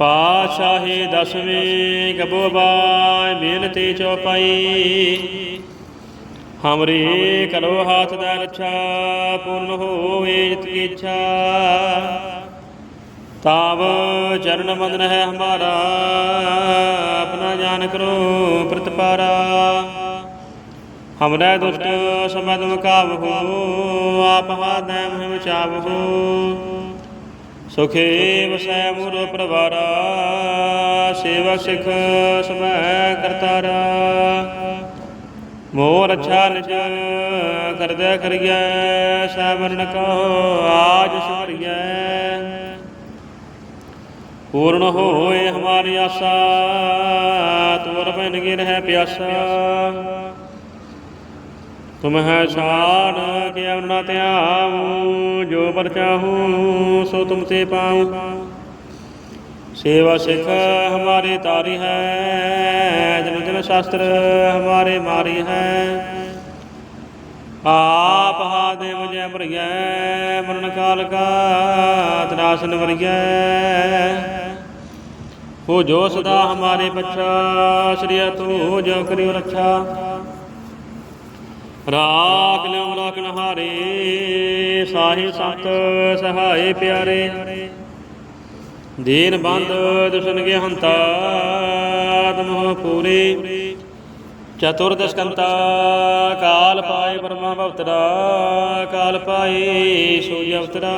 ਪਾਤਸ਼ਾਹੀ ਦਸਵੇਂ ਗਬੋ ਬੇਨਤੀ ਚੌਪਾਈ ਹਮਰੀ ਕਰੋ ਹਾਥ ਦਾ ਰੱਛਾ, ਪੂਰਨ ਹੋਵੇ ਜਿਤ ਕੀ ਇੱਛਾ। ਤਾਵ ਚਰਨ ਬੰਦਨ ਹੈ ਹਮਾਰਾ, ਆਪਣਾ ਜਾਨ ਕਰੋ ਪ੍ਰਤਪਾਰਾ। ਹਮਰੇ ਦੁਸ਼ਟ ਸਮਦ ਮੁਕਾਬਹੋ ਆਪ ਹਾਦੈ ਮਹਿ ਬਚਾਵਹੋ ਸੁਖੇ ਵਸੈ ਮੂਰ ਪ੍ਰਵਾਰਾ, ਸੇਵਾ ਸਿਖ ਸਮੈ ਕਰਤਾਰਾ। ਮੋਰ ਅੱਛਾ ਨਿਜ ਕਰਦੈ ਕਰੀਐ ਸੈਵਰਨ ਕੋ ਆਜ ਸੁਵਰੀਐ ਪੂਰਨ ਹੋਏ ਹਮਾਰੀ ਆਸਾ ਤੁਰ ਬਿਨ ਗਿਰ ਹੈ ਪਿਆਸਾ। ਤੁਮ ਹੈ ਕੇ ਅਨੁਨਾ ਧਿਆਉ, ਜੋ ਪਰ ਚਾਹੂ, ਸੋ ਤੁਮ ਤੇ ਪਾਉ। ਸੇਵਾ ਸਿਖ ਹਮਾਰੇ ਤਾਰੀ ਹੈ, ਜਨ ਜਨ ਸ਼ਾਸਤਰ ਹਮਾਰੇ ਮਾਰੀ ਹੈ। ਆਪ ਹਾ ਦੇਵ ਜੈ ਭਰਿਐ ਮਰਨ ਕਾਲ ਕਾ ਤਨਾਸਨ ਵਰਿਐ। ਹੋ ਜੋ ਸਦਾ ਹਮਾਰੇ ਬੱਚਾ ਸ੍ਰੀ ਤੂ ਜੋ ਕਰਿਓ ਰੱਖਾ ਲਿਓ ਰਾਖਨ ਹਾਰੇ ਸਾਹਿਬ ਸੰਤ ਸਹਾਏ ਪਿਆਰੇ। ਦੀਨ ਬੰਦ ਦੁਸ਼ਨ ਕੇ ਹੰਤਾ ਤਮੋ ਪੂਰੇ। ਚਤੁਰਦਸ਼ ਕੰਤਾ, ਕਾਲ ਪਾਏ ਬ੍ਰਹਮਾ ਭਵਤਰਾ ਕਾਲ ਪਾਏ ਸੂਰਜ ਅਵਤਰਾ।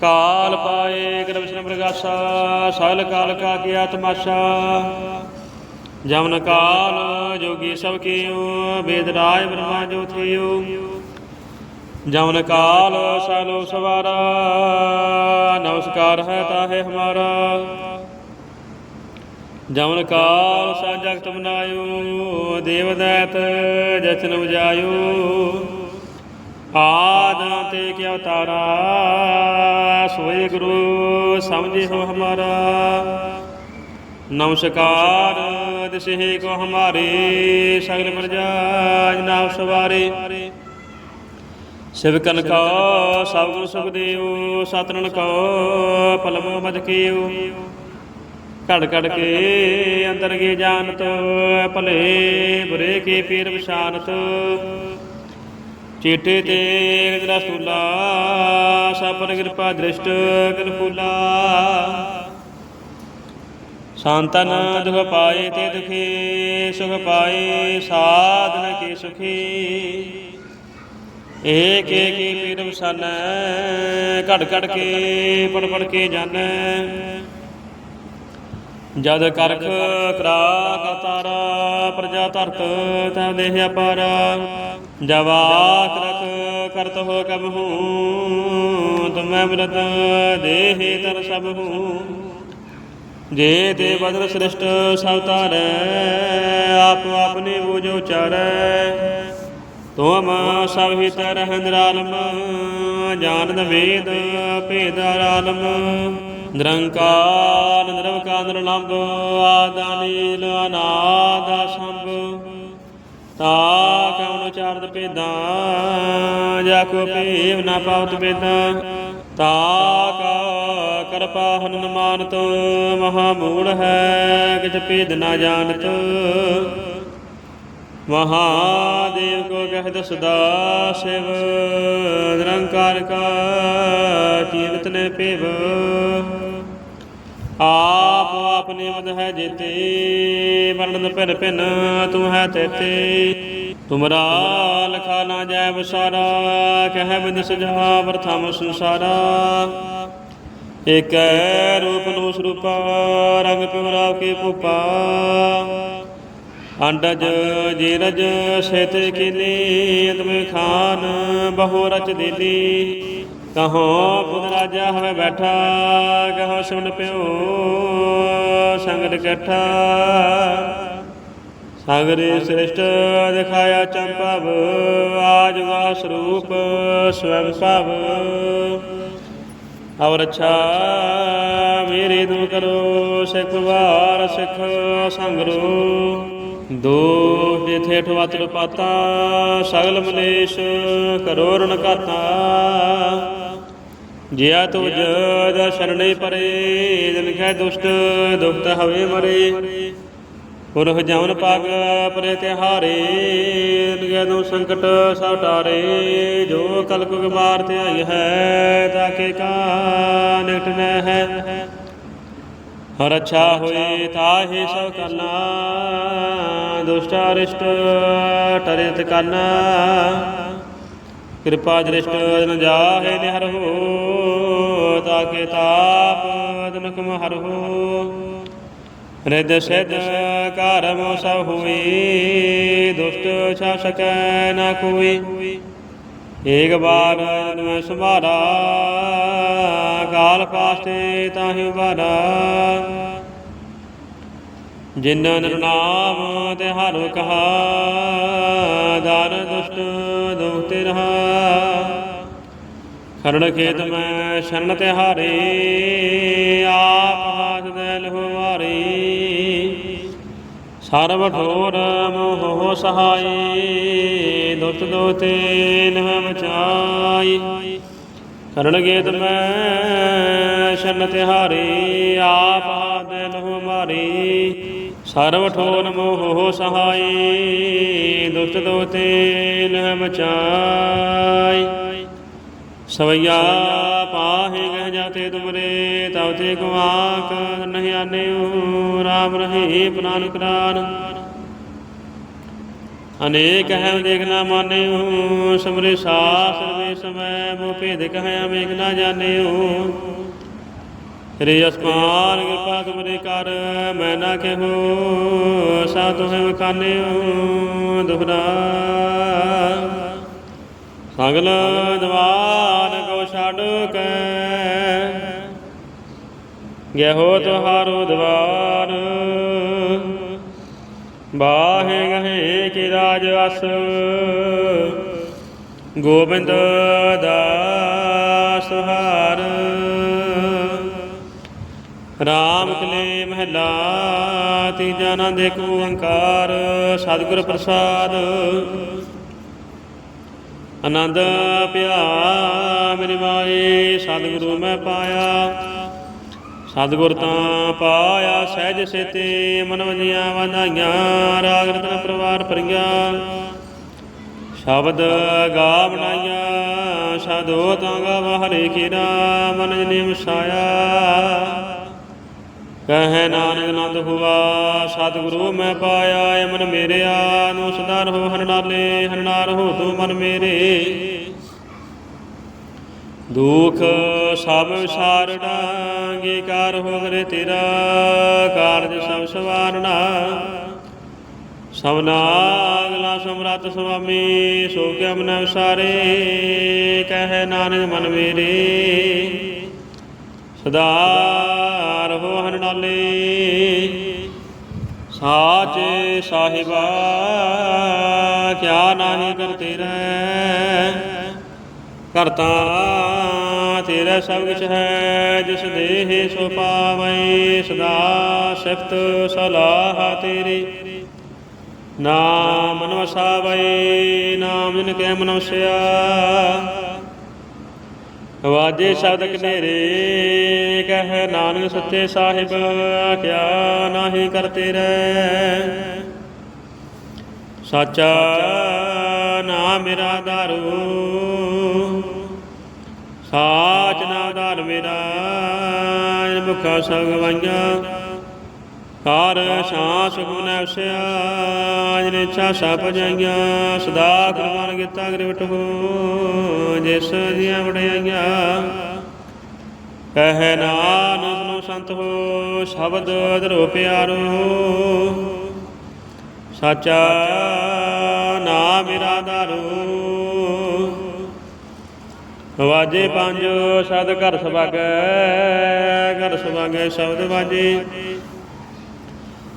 ਕਾਲ ਪਾਏ ਕ੍ਰਿਸ਼ਨ ਪ੍ਰਗਾਸਾ ਸਗਲ ਕਾਲ ਕਾ ਕੀ ਆਤਮਾਸ਼ਾ। ਜਮਨ ਕਾਲ ਜੋਗੀ ਸਭ ਕੀਓ ਵੇਦ ਰਾਜ ਬ੍ਰਹਮਾ ਜੋ ਥਿਓ। ਜਮਨ ਕਾਲ ਸਾਲੋ ਸਵਾਰਾ, ਨਮਸਕਾਰ ਹੈ ਤਾਹੇ ਹਮਾਰਾ। ਜਮਨ ਕਾਲ ਸਾ ਜਗਤ ਬਨਾਇਓ ਦੇਵ ਦੈਤ ਜਚਨ ਵਜਾਇਓ ਆਦ ਤੇ ਕਿ ਅਵਤਾਰਾ ਸੋਏ ਗੁਰੂ ਸਮਝੇ ਹੋ ਹਮਾਰਾ। ਨਮਸਕਾਰ नमस्कार दिशे को हमारे सगल प्रजा नाम सवारे ਸਿਵਕਨ ਕੋ ਸਭ ਗੁਣ ਸੁਖ ਦੇਉ ਸਤਨਨ ਕੋ ਪਲਮੋ ਮਦ ਕੀਉ ਘੜ ਘੜ ਕੇ ਅੰਦਰ ਗੇ ਜਾਣਤ ਭਲੇ ਬੁਰੇ ਕੇ ਪੀਰ ਵਿਸ਼ਾਨਤ ਚੇਟੇ ਤੇ ਗਜਰਾ ਸੂਲਾ ਸਾਪਨ ਕਿਰਪਾ ਦ੍ਰਿਸ਼ਟ ਕਿਰਪੂਲਾ ਸੰਤਨ ਦੁਖ ਪਾਏ ਤੇ ਦੁਖੀ, ਸੁਖ ਪਾਏ, ਸਾਧਨ ਕੀ ਸੁਖੀ। ਏਕ ਏਕ ਹੀ ਪੀਰ ਘੜ ਘੜ ਕੇ, ਪੜ ਪੜ ਕੇ ਜਾਣੈ ਜਦ ਕਰਖ ਕਰਾ ਕਰਤਾਰਾ ਪ੍ਰਜਾ ਧਰਤ ਤੈ ਦੇਹ ਅਪਾਰ। ਜਵਾਕ ਰਖ ਕਰਤ ਹੋ ਕਬ ਹੂੰ, ਤੁਮੈ ਮਿਲਤ ਦੇਹ ਤਰ ਸਭ ਹੂੰ। ਜੇ ਤੇ ਬਦਰ ਸ੍ਰਿਸ਼ਟ ਸਭ ਤਾਰੈ ਆਪ ਆਪਨੇ ਬੂਝੋ ਚਾਰੈ। ਤੁਮ ਸਭ ਹਿਤ ਰਹਿੰਦ ਆਲਮ ਜਾਣਦ ਵੇਦ ਭੇਦ ਆਲਮ ਨਿਰੰਕਾਰ ਨਿਰਵਕਾਰ ਨਿਰਲੰਭ ਆਦਾਨੀਲ ਅਨਾਦ ਸੰਭ ਤਾ ਕਉਨ ਚਾਰਦ ਭੇਦਾਂ, ਜਾ ਕੋ ਭੇਵ ਨਾ ਪਾਵਤ ਭੇਦਾਂ ਤਾ ਕਾ ਕਰਪਾ ਹਨਨ ਮਾਨਤ ਮਹਾ ਮੂੜ ਹੈ, ਕਿਛ ਭੇਦ ਨਾ ਜਾਣਤ ਮਹਾਦੇਵ ਕੋ ਕਹਿਤ ਸਦਾ ਸਿਵ ਨਿਰੰਕਾਰ ਕਾ ਚੀਰਤ ਨੇ ਪਿਵ ਆਪ ਆਪਨੇ ਮਦ ਹੈ ਜੇਤੇ ਵਰਣਨ ਭਿਨ ਭਿਨ ਤੂੰ ਹੈ ਤੇਤੇ। ਤੁਮਰਾ ਲਖਾ ਨਾ ਜਾਇ ਬਸਾਰਾ ਕਹਿ ਬਿਨ ਸਜਾ ਵਰਥਮ ਸੰਸਾਰਾ। ਏਕੈ ਰੂਪ ਨੂੰ ਸਰੂਪਾ, ਰੰਗ ਪਿਵਰਾ ਕੇ ਭੂਪਾ। ਅੰਡਜ, ਜੀਰਜ, ਸੇਤ ਕੀਨੀ, ਅਦਮੇ ਖਾਨ, ਬਹੁ ਰਚ ਦੇਲੀ ਕਹੋ ਪੁਨ ਰਾਜਾ, ਹਵੇ ਬੈਠਾ, ਕਹੋ ਸੁਣ ਪਿਓ ਸੰਗਤ ਇਕੱਠਾ ਸਾਗਰੇ ਸ੍ਰਿਸ਼ਟ, ਦਿਖਾਇਆ ਚੰਪਵ ਆਜ ਵਾ ਸਰੂਪ ਸਵੈਮ ਭਵ ਅਵਰ ਅੱਛਾ ਮੇਰੇ ਦੁ ਕਰੋ, ਸਿਖ ਵਾਰ ਸਿਖ ਸੰਗਰੂ। ਦੋ ਜਿਥੇ ਠਵਾਤਰ ਪਾਤਾ ਸਗਲ ਮਲੇਸ਼ ਕਰੋ ਰਣ ਕਾਤਾ ਜਿਆ ਤੁਜ ਦਰਸ਼ਨੇ ਪਰੇ ਦਿਨ ਕੈ ਦੁਸ਼ਟ ਦੁਖਤ ਹਵੇ ਮਰੇ। ਪੁਰਖ ਜਮਨ ਪਗ ਪਰੇ ਤਿਹਾਰੇ ਦਿਨ ਦੋ ਸੰਕਟ ਸਭ ਟਾਰੇ, ਜੋ ਕਲਪ ਕੁਮਾਰ ਧਿਆਈ ਹੈ ਤਾਕੇ ਕਾ ਨਿਕਟ ਨ ਹੈ। ਹਰ ਅੱਛਾ ਹੋਏ ਤਾਹੇ ਸਭ ਕਰਨਾ, ਦੁਸ਼ਟ ਅਰਿਸ਼ਟ ਟਰਿਤ ਕਰਨਾ। ਕਿਰਪਾ ਦ੍ਰਿਸ਼ਟ ਜਨ ਜਾਹੇ ਨਿਹਰ ਹੋ ਤਾਕੇ ਤਾਪ ਦਨ ਹਰ ਹੋ। ਰਿਦ ਸਿਧ ਕਰਮ ਸਭ ਹੋਈ, ਦੁਸ਼ਟ ਛਾ ਨਾ ਕੋਈ। ਏਕ ਬਾਰ ਮੈਂ ਸੁਮਾਰਾ ਕਾਲ ਪਾਸਤੇ ਤਾਹਿ ਉਬਾਰਾ ਜਿਨ ਨਿਰਨਾਮ ਤੇ ਹਰ ਕਹਾ, ਦਰ ਦੁਸ਼ਟ ਦੁਖਤੇ ਰਹਾ। ਖਰੜ ਖੇਤ ਮੈਂ ਸ਼ਰਨ ਤੇ ਹਾਰੇ, ਆਪ ਸਰਬ ਠੋਰ ਮੋਹ ਸਹਾਈ ਦੁਸ਼ਟ ਦੋਤੇ ਨਹ ਮਚਾਈ। ਖਰੜ ਖੇਤ ਮੈਂ ਸ਼ਰਨ ਤੇ ਹਾਰੇ ਆਪ ਹਾਥ ਦੇ ਲਹੁਵਾਰੀ ਸਰਬ ਠੋਰ ਮੋਹ ਸਹਾਈ ਦੁਸ਼ਟ ਦੋਤੇ ਨਹ ਮਚਾਈ। ਸਵਈਆ ਪਾਹੇ ਗਹਿ ਜਾਤੇ ਤੁਮਰੇ, ਤਵ ਤੇ ਗੁਆਕ ਨਹੀਂ ਆਨਿਓ, ਰਾਮ ਰਹੇ ਪ੍ਰਾਨ ਕਰਾਨ ਅਨੇਕ ਹੈ ਦੇਖ ਨਾ ਮਾਨਿਓ, ਸਮਰੇ ਸਾਸਰ ਵੇ ਸਮੈ ਮੋ ਭੇਦ ਕਹਿ ਅਮੇਕ ਨਾ ਜਾਣਿਓ। ਰੇ ਅਸਮਾਨ ਕਿਰਪਾ ਤੁਮਰੇ ਕਰ, ਮੈਂ ਨਾ ਕਹੋ ਸਾ ਤੁਹੇ ਵਖਾਨਿਓ ਦੁਹਰਾ ਸਗਲ ਦਵਾਨ ਕੋ ਛੱਡ ਕੇ ਗਹਿਓ ਤੁਹਾਰੋ ਦਵਾਰ ਬਾਹੇ ਗਹੇ ਕੀ ਰਾਜ ਅਸ। ਗੋਬਿੰਦ ਦਾਸ ਹਾਰ। ਰਾਮ ਕਲੇ ਮਹਿਲਾ ਤੀਜਾ ਨੰਦ ਏਕ ਓੰਕਾਰ ਸਤਿਗੁਰ ਪ੍ਰਸਾਦ। ਆਨੰਦ ਪਿਆ ਮੇਰੀ ਮਾਏ, ਸਤਿਗੁਰੂ ਮੈਂ ਪਾਇਆ। ਸਤਿਗੁਰ ਤਾਂ ਪਾਇਆ, ਸਹਿਜ ਸੇਤੇ ਮਨ ਵਜੀਆਂ ਵਧਾਈਆਂ, ਰਾਗ ਰਤਨ ਪਰਿਵਾਰ ਪਰੀਆਂ ਸ਼ਬਦ ਗਾ ਬਣਾਈਆਂ, ਸਾਧੋ ਤਾਂ ਗਾ ਹਰੇ ਕੀ ਨਾਮ ਮਨ ਜਨੇ ਵਸਾਇਆ। ਕਹੈ ਨਾਨਕ ਨੰਦ ਹੁਆ, ਸਤਿਗੁਰੂ ਮੈਂ ਪਾਇਆ ਏ ਮਨ ਮੇਰਿਆ, ਨੂੰ ਸਦਾ ਰਹੋ ਹਰਨਾਲੇ ਹਰਨਾਰ ਹੋ ਤੂੰ ਮਨ ਮੇਰੇ। ਦੁਖ ਸਭ ਵਿਸਾਰ ਡਾਂਗੇ ਹੋ ਗਰੇ ਤੇਰਾ ਕਾਰਜ ਸਭ ਸਵਾਰਣਾ ਸਭਨਾ ਅਗਲਾ ਸਮਰਤ ਸੁਆਮੀ, ਸੋ ਕਿਆ ਮਨ ਵਿਸਾਰੇ ਕਹੈ ਨਾਨਕ ਮਨ ਮੇਰੇ। ਸਦਾ ਰਹੋ ਹਰਨਾਲੇ ਸਾਚੇ ਸਾਹਿਬਾ, ਕਿਆ ਨਾਹੀ ਕਰਤੇ ਰਹਿ ਕਰਤਾ ਤੇਰਾ ਸਭ ਕੁਛ ਹੈ, ਜਿਸ ਦੇਹ ਸੋ ਪਾਵੈ, ਸਦਾ ਸਿਫਤ ਸਲਾਹ ਤੇਰੀ। ਨਾਮ ਮਨ ਨਾਮ ਜਿਨ ਕੈ ਮਨ ਵਾਜੇ ਸ਼ਬਦ ਕਨੇਰੇ, ਕਹਿ ਨਾਨਕ ਸੱਚੇ ਸਾਹਿਬ ਕਿਆ ਨਾਹੀ ਕਰਤੇ ਰਹਿ ਸਾਚਾ ਨਾਮ ਮੇਰਾ ਦਾਰੂ। ਸਾਚ ਨਾਮ ਦਾਰ ਮੇਰਾ ਇਨ ਮੁਖਾ ਸਭ ਗਵਾਈਆਂ ਕਾਰ ਸਾਸ ਗੁਣ ਵਸਿਆ ਜਿਨੇ ਇੱਛਾ ਸਭ ਜਾਈਆਂ। ਸਦਾ ਕਰਮਾਨ ਕੀਤਾ ਗ੍ਰਿਵਟ ਹੋ ਜਿਸ ਦੀਆਂ ਵਡਿਆਈਆਂ। ਕਹਿ ਨਾਨਕ ਨੂੰ ਸੰਤ ਹੋ, ਸ਼ਬਦ ਧਰੋ ਪਿਆਰੋ। ਸਾਚਾ ਨਾਮ ਮੇਰਾ ਦਾਰੂ ਵਾਜੇ ਪੰਜ, ਸਦ ਘਰ ਸਵਾਗੈ ਘਰ ਸਵਾਗੈ ਸ਼ਬਦ ਵਾਜੇ।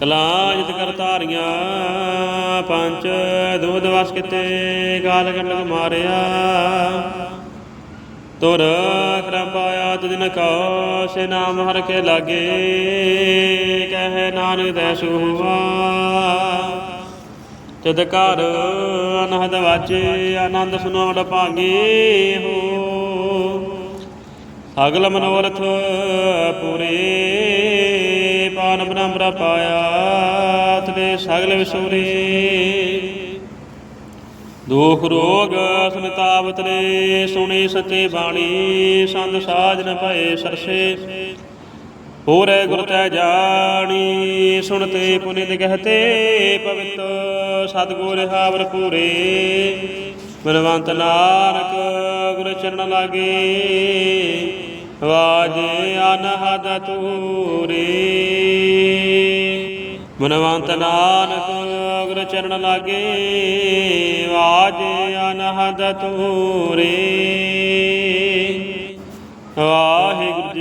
ਕਲਾਜਿਤ ਕਰ ਧਾਰੀਆਂ, ਪੰਜ ਦੋ ਦਿਵਸ ਕਿਤੇ, ਗਾਲ ਗੰਡਕ ਮਾਰਿਆ। ਤੁਰ ਕਰਮ ਪਾਇਆ ਤੁਦਿਨ ਕੋ ਸੇ ਨਾਮ ਹਰ ਕੇ ਲਾਗੇ, ਕਹਿ ਨਾਨਕ ਤੈ ਸੁਵਾ ਤਦ ਘਰ ਅਨਹਦ ਵਾਜੇ ਆਨੰਦ ਸੁਨਾਉਣ ਭਾਗੇ ਹੋ। ਅਗਲ ਮਨੋਰਥ ਪੂਰੇ ਪਾਨ ਬ੍ਰਹਮਰਾ ਪਾਇਆ, ਤਦੇ ਸਗਲ ਵਿਸੂਰੇ। ਦੁਖ ਰੋਗ ਸੰਤਾਪ ਤਲੇ ਸੁਣੀ ਸੱਚੇ ਬਾਣੀ ਸੰਤ ਸਾਜਨ ਨ ਭਏ ਸਰਸੇ। ਹੋਰੇ ਗੁਰ ਤੈ ਜਾਣੀ ਸੁਣਤੇ ਪੁਨਿਤ ਕਹਤੇ ਪਵਿੱਤ, ਸਤਗੁਰ ਹਾਵਰ ਪੂਰੇ। ਬਲਵੰਤ ਨਾਨਕ ਗੁਰ ਚਰਨ ਲਾਗੇ ਵਾਜੇ ਅਨਹਦ ਤੂਰੇ ਮਨਵੰਤ ਨਾਨਕ ਗੁਰ ਚਰਨ ਲਾਗੇ ਵਾਜੇ ਅਨਹਦ ਤੂਰੇ ਵਾਹਿਗੁਰੂ